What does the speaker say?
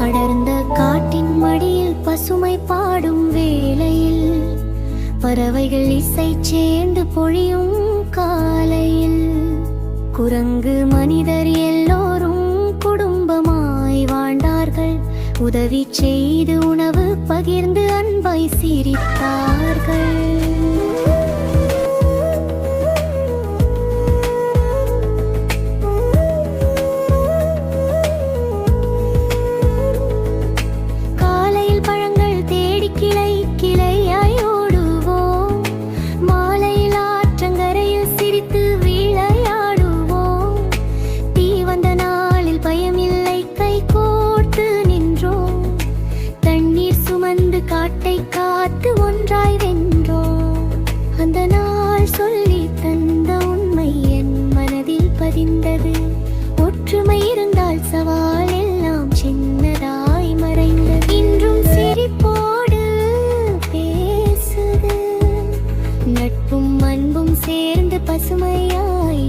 அடர்ந்த காட்டின் மடியில் பசுமை பாடும் வேளையில் பறவைகள் இசை சேர்ந்து பொழியும் காலையில். குரங்கு மனிதர் எல்லோரும் குடும்பமாய் வாழ்ந்தார்கள். உதவி செய்து உணவு பகிர்ந்து அன்பாய் சிரித்தார். காட்டை காத்து ஒன்றாய் வென்றோ அந்த நாள் சொல்லி தந்த உண்மை என் மனதில் பதிந்தது. ஒற்றுமை இருந்தால் சவால் எல்லாம் சின்னதாய் மறைந்தது இன்றும் சிரிப்போடு பேசுது. நட்பும் அன்பும் சேர்ந்து பசுமையாய்